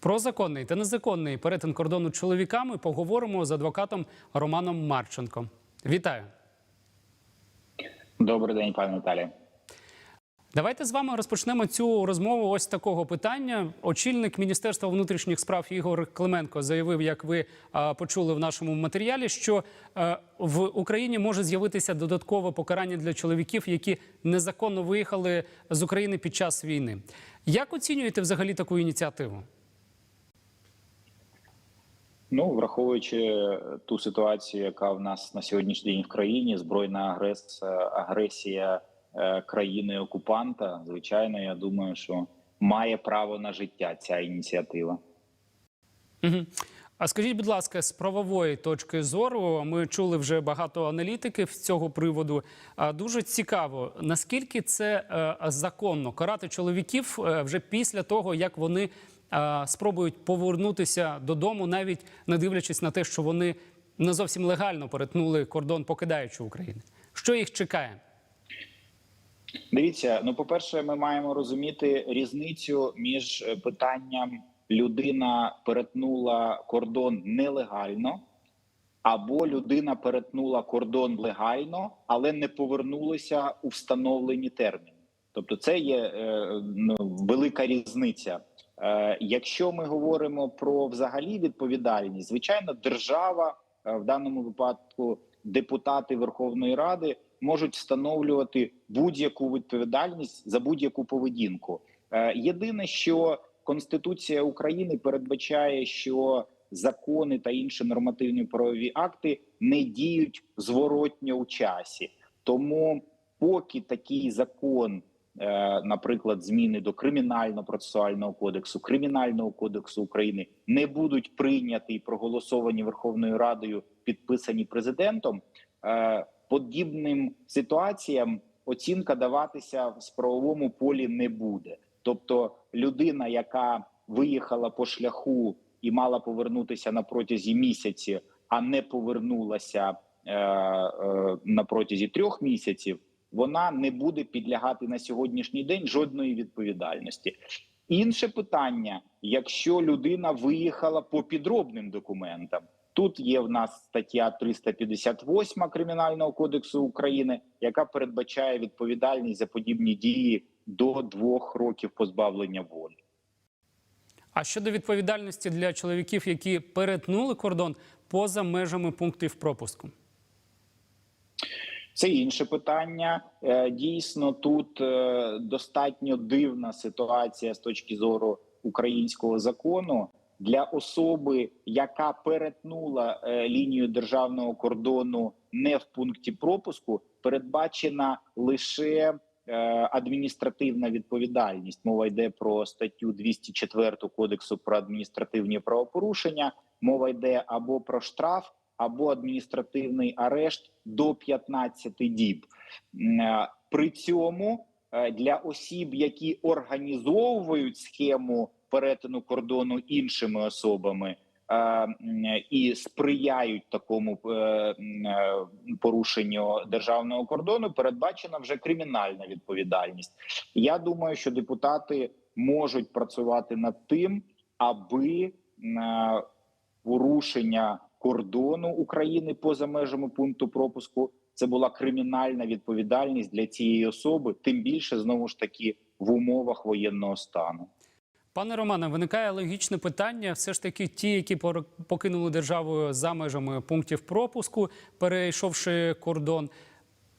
Про законний та незаконний перетин кордону чоловіками поговоримо з адвокатом Романом Марченко. Вітаю. Добрий день, пане Наталі. Давайте з вами розпочнемо цю розмову. Ось такого питання. Очільник Міністерства внутрішніх справ Ігор Клименко заявив, як ви почули в нашому матеріалі, що е, в Україні може з'явитися додаткове покарання для чоловіків, які незаконно виїхали з України під час війни. Як оцінюєте взагалі таку ініціативу? Ну, враховуючи ту ситуацію, яка в нас на сьогоднішній день в країні, збройна агресія, агресія е, країни окупанта, звичайно, я думаю, що має право на життя ця ініціатива. Угу. А скажіть, будь ласка, з правової точки зору, ми чули вже багато аналітиків з цього приводу. А, Дуже цікаво, наскільки це е, законно карати чоловіків е, вже після того, як вони е, спробують повернутися додому, навіть не дивлячись на те, що вони не зовсім легально перетнули кордон, покидаючи Україну. Що їх чекає? Дивіться, ну, по-перше, ми маємо розуміти різницю між е, питанням людина перетнула кордон нелегально, або людина перетнула кордон легально, але не повернулася у встановлені терміни. Тобто, це є е, ну, велика різниця. Е, якщо ми говоримо про взагалі відповідальність, звичайно, держава е, в даному випадку депутати Верховної Ради можуть встановлювати будь-яку відповідальність за будь-яку поведінку. Е, єдине, що Конституція України передбачає, що закони та інші нормативні правові акти не діють зворотньо у часі, тому поки такий закон, наприклад, зміни до кримінально-процесуального кодексу, кримінального кодексу України не будуть прийняті і проголосовані Верховною Радою, підписані президентом. е, Подібним ситуаціям оцінка даватися в правовому полі не буде. Тобто, людина, яка виїхала по шляху і мала повернутися на протязі місяці, а не повернулася е, е, на протязі трьох місяців, вона не буде підлягати на сьогоднішній день жодної відповідальності. Інше питання: якщо людина виїхала по підробним документам. Тут є в нас стаття 358 кримінального кодексу України, яка передбачає відповідальність за подібні дії до двох років позбавлення волі. А щодо відповідальності для чоловіків, які перетнули кордон поза межами пунктів пропуску? Це інше питання. Е, Дійсно, тут е, достатньо дивна ситуація з точки зору українського закону для особи, яка перетнула е, лінію державного кордону не в пункті пропуску, передбачена лише адміністративна відповідальність. Мова йде про статтю 204 кодексу про адміністративні правопорушення. Мова йде або про штраф, або адміністративний арешт до 15 діб. Е, При цьому е, для осіб, які організовують схему перетину кордону іншими особами е, і сприяють такому порушенню державного кордону, передбачена вже кримінальна відповідальність. Я думаю, що депутати можуть працювати над тим, аби порушення кордону України поза межами пункту пропуску це була кримінальна відповідальність для цієї особи, тим більше знову ж таки в умовах воєнного стану. Пане Романе, виникає логічне питання. Все ж таки, ті, які покинули державу за межами пунктів пропуску, перейшовши кордон.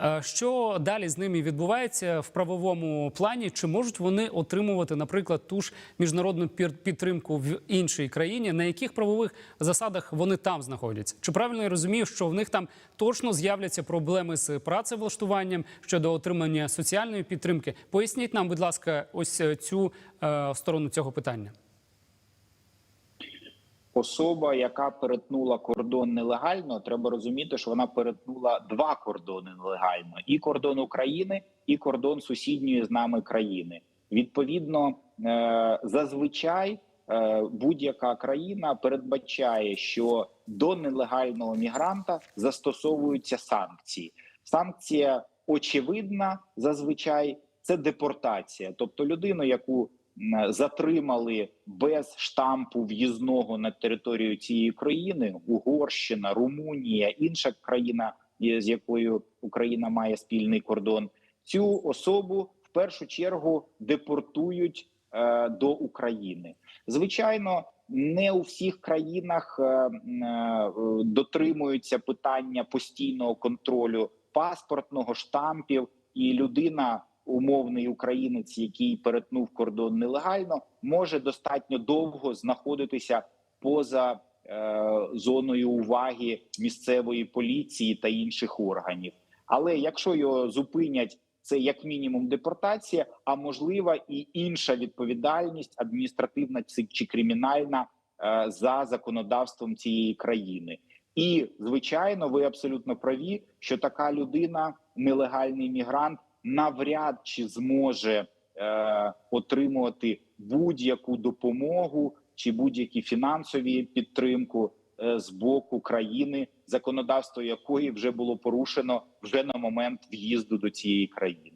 Е, Що далі з ними відбувається в правовому плані? Чи можуть вони отримувати, наприклад, ту ж міжнародну підтримку в іншій країні? На яких правових засадах вони там знаходяться? Чи правильно я розумію, що в них там точно з'являться проблеми з працевлаштуванням щодо отримання соціальної підтримки? Поясніть нам, будь ласка, ось е, цю е, сторону цього питання. Особа, яка перетнула кордон нелегально, треба розуміти, що вона перетнула два кордони нелегально: і кордон України, і кордон сусідньої з нами країни. Відповідно, е, зазвичай е, будь-яка країна передбачає, що до нелегального мігранта застосовуються санкції. Санкція очевидна зазвичай це депортація, тобто людину, яку затримали без штампу в'їзного на територію цієї країни Угорщина, Румунія, інша країна, з якою Україна має спільний кордон. Цю особу в першу чергу депортують е, до України. Звичайно, не у всіх країнах е, е, дотримуються питання постійного контролю паспортного штампів, і людина, умовний українець, який перетнув кордон нелегально, може достатньо довго знаходитися поза е, зоною уваги місцевої поліції та інших органів. Але якщо його зупинять, це як мінімум депортація, а можлива і інша відповідальність, адміністративна чи кримінальна е, за законодавством цієї країни. І звичайно, ви абсолютно праві, що така людина, нелегальний мігрант, навряд чи зможе е, отримувати будь-яку допомогу чи будь-які фінансові підтримку е, з боку країни, законодавство якої вже було порушено вже на момент в'їзду до цієї країни.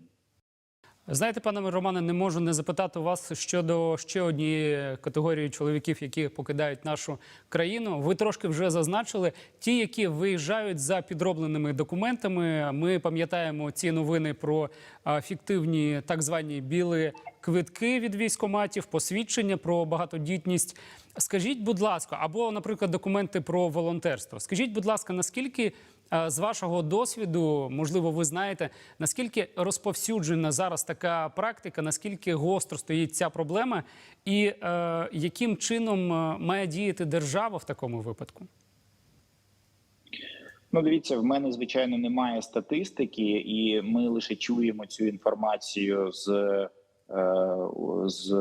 Знаєте, пане Романе, не можу не запитати вас щодо ще однієї категорії чоловіків, які покидають нашу країну. Ви трошки вже зазначили ті, які виїжджають за підробленими документами. Ми пам'ятаємо ці новини про фіктивні так звані білі квитки від військоматів, посвідчення про багатодітність. Скажіть, будь ласка, або, наприклад, документи про волонтерство. Скажіть, будь ласка, наскільки е, з вашого досвіду, можливо, ви знаєте, наскільки розповсюджена зараз така практика, наскільки гостро стоїть ця проблема, і е, яким чином е, має діяти держава в такому випадку? Ну, дивіться, в мене звичайно немає статистики, і ми лише чуємо цю інформацію з, е, з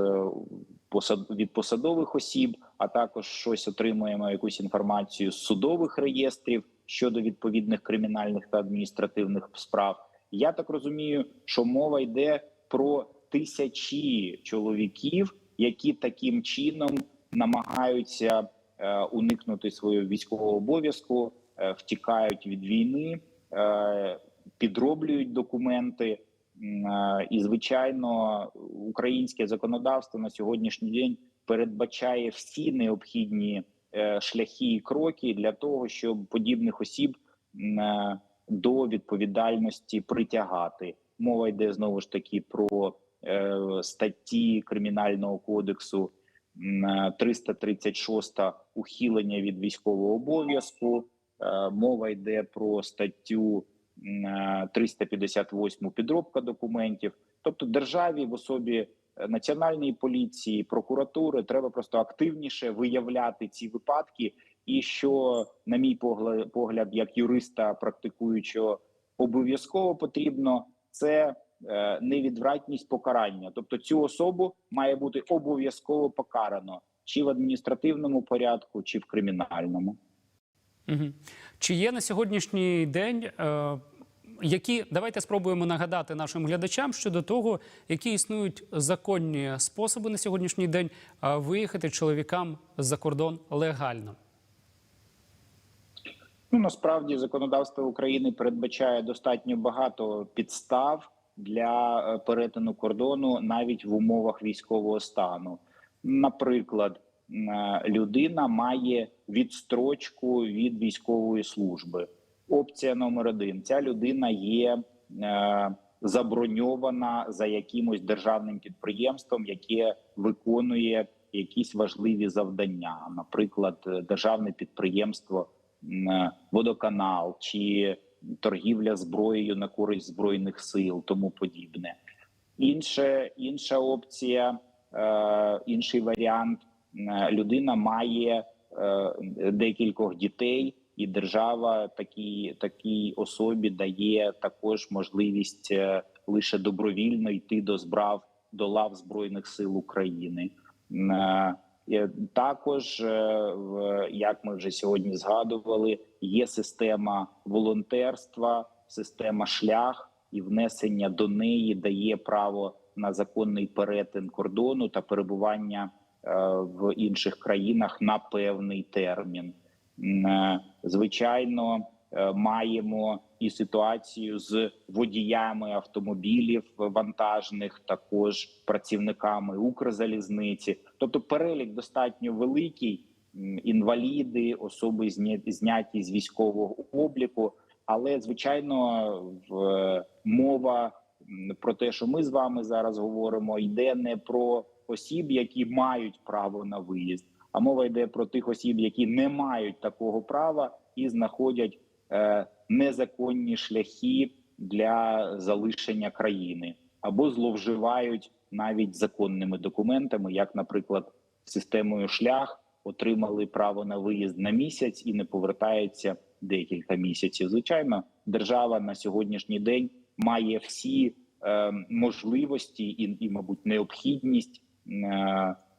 посад від посадових осіб, а також щось отримуємо якусь інформацію з судових реєстрів щодо відповідних кримінальних та адміністративних справ. Я так розумію, що мова йде про тисячі чоловіків, які таким чином намагаються е, уникнути свого військового обов'язку, е, втікають від війни, е, підроблюють документи. Е, І звичайно, українське законодавство на сьогоднішній день передбачає всі необхідні е, шляхи і кроки для того, щоб подібних осіб е, до відповідальності притягати. Мова йде знову ж таки про статті кримінального кодексу м, е, 336 ухилення від військового обов'язку. Мова йде про статтю 358 підробка документів. Тобто, державі в особі е, національної поліції, прокуратури треба просто активніше виявляти ці випадки. І що, на мій погляд, як юриста практикуючого, обов'язково потрібно, це е, невідвратність покарання. Тобто, цю особу має бути обов'язково покарано чи в адміністративному порядку, чи в кримінальному. Чи є на сьогоднішній день е, які давайте спробуємо нагадати нашим глядачам щодо того, які існують законні способи на сьогоднішній день е, виїхати чоловікам за кордон легально? Ну насправді законодавство України передбачає достатньо багато підстав для е, перетину кордону навіть в умовах військового стану. Наприклад, людина має відстрочку від військової служби. Опція номер один: ця людина є е, заброньована за якимось державним підприємством, яке виконує якісь важливі завдання, наприклад, е, державне підприємство е, водоканал чи торгівля зброєю на користь збройних сил, тому подібне. Інше інша опція, е, інший варіант: е, людина має е, декількох дітей, і держава такій такій особі дає також можливість е, лише добровільно йти до збрав до лав збройних сил України. Е, Е, Також, е, як ми вже сьогодні згадували, є система волонтерства, система шлях, і внесення до неї дає право на законний перетин кордону та перебування е, в інших країнах на певний термін. Е, Звичайно, е, маємо і ситуацію з водіями автомобілів вантажних, також працівниками Укрзалізниці. Тобто перелік достатньо великий. Інваліди, особи зня- зняті з військового обліку. Але звичайно, в мова про те, що ми з вами зараз говоримо, йде не про осіб, які мають право на виїзд, а мова йде про тих осіб, які не мають такого права і знаходять е, незаконні шляхи для залишення країни або зловживають навіть законними документами, як, наприклад, системою шлях отримали право на виїзд на місяць і не повертаються декілька місяців. Звичайно, держава на сьогоднішній день має всі е, можливості і, і, мабуть, необхідність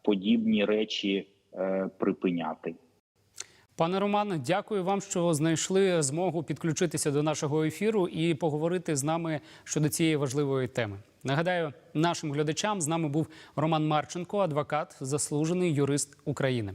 подібні речі е, припиняти. Пане Романе, дякую вам, що знайшли змогу підключитися до нашого ефіру і поговорити з нами щодо цієї важливої теми. Нагадаю, нашим глядачам з нами був Роман Марченко, адвокат, заслужений юрист України.